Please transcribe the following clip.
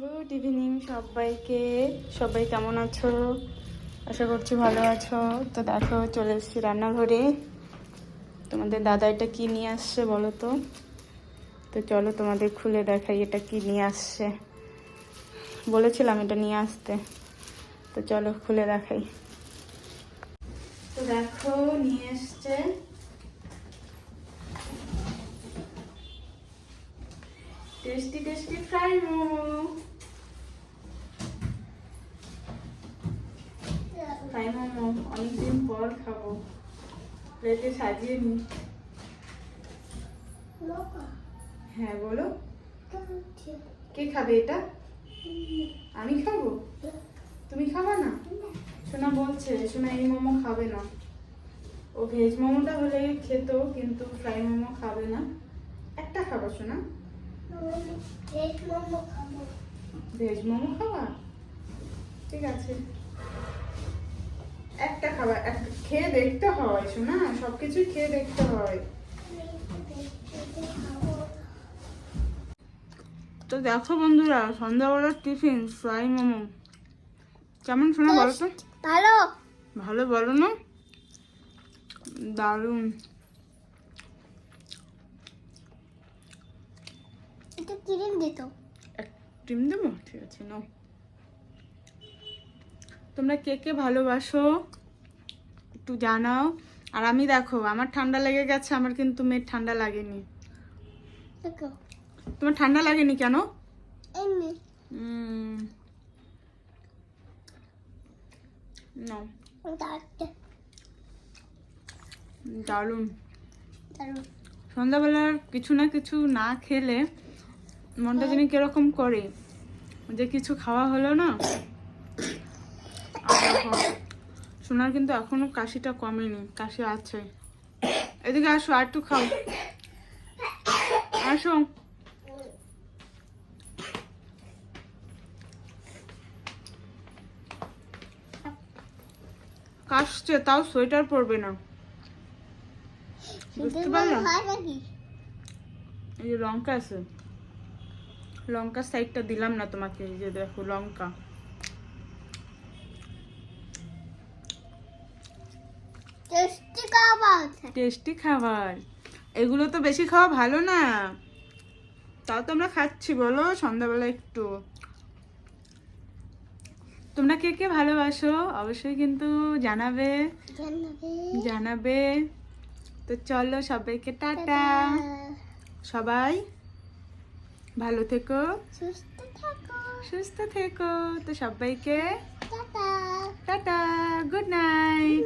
Good evening সবাইকে। সবাই কেমন আছো? আশা করছি ভালো আছো। তো দেখো, চলে এসেছি রান্নাঘরে। তোমাদের দাদা এটা কী নিয়ে আসছে বলো তো? তো চলো তোমাদের খুলে দেখাই এটা কী নিয়ে আসছে। বলেছিলাম এটা নিয়ে আসতে। তো চলো খুলে দেখাই। তো দেখো, নিয়ে এসছে tasty tasty fry momo. Fry momo, অনেকদিন পর খাব। প্লেটে সাজিয়ে নি। হ্যাঁ বলো। কে খাবে এটা? আমি খাব? তুমি খাবা না? সোনা বলছে, সোনা এই মোমো খাবে না। ও ভেজ মোমোটা হলে খেত, কিন্তু ফ্রাই মোমো খাবে না। একটা খাব, সোনা? ভেজ মোমো খাবা ঠিক আছে। একটা খাবার খেয়ে দেখতে হয় শোনা? সব কিছুই খেয়ে দেখতে হয়। তো দেখো বন্ধুরা সন্ধ্যাবেলার টিফিন ফ্রাই মোমো। কেমন শোনা বলো তো? ভালো। ভালো বলো না? দারুণ। ক্রিম দিত এক ডিম দেবো? ঠিক আছে নাও। তোমরা কে কে ভালোবাসো একটু জানাও। আর আমি দেখো আমার ঠান্ডা লেগে গেছে আমার কিন্তু মেয়ের ঠান্ডা লাগেনি। তোমার ঠান্ডা লাগেনি কেন? দারুণ। সন্ধ্যাবেলার কিছু না কিছু না খেলে মনটা জানি কীরকম করে? যে কিছু খাওয়া হলো না। সোনার কিন্তু এখনও কাশিটা কমেনি কাশি আছে। এদিকে আসো আর একটু খাও। আসো। কাশছে তাও সোয়েটার পরবে না। বুঝতে পারলাম এই যে লঙ্কা আছে। লঙ্কার সাইডটা দিলাম না তোমাকে এই যে দেখো লঙ্কা। টেস্টি খাবার। টেস্টি খাবার। এগুলো তো বেশি খাওয়া ভালো না। তাও তো আমরা খাচ্ছি বলো সন্ধ্যাবেলা একটু। তোমরা কে কে ভালোবাসো অবশ্যই কিন্তু জানাবে। জানাবে। জানাবে। তো চলো সবাইকে টাটা। সবাই ভালো থেকো। সুস্থ থাকো। সুস্থ থেকো। তো সবাইকে টাটা। Tata good night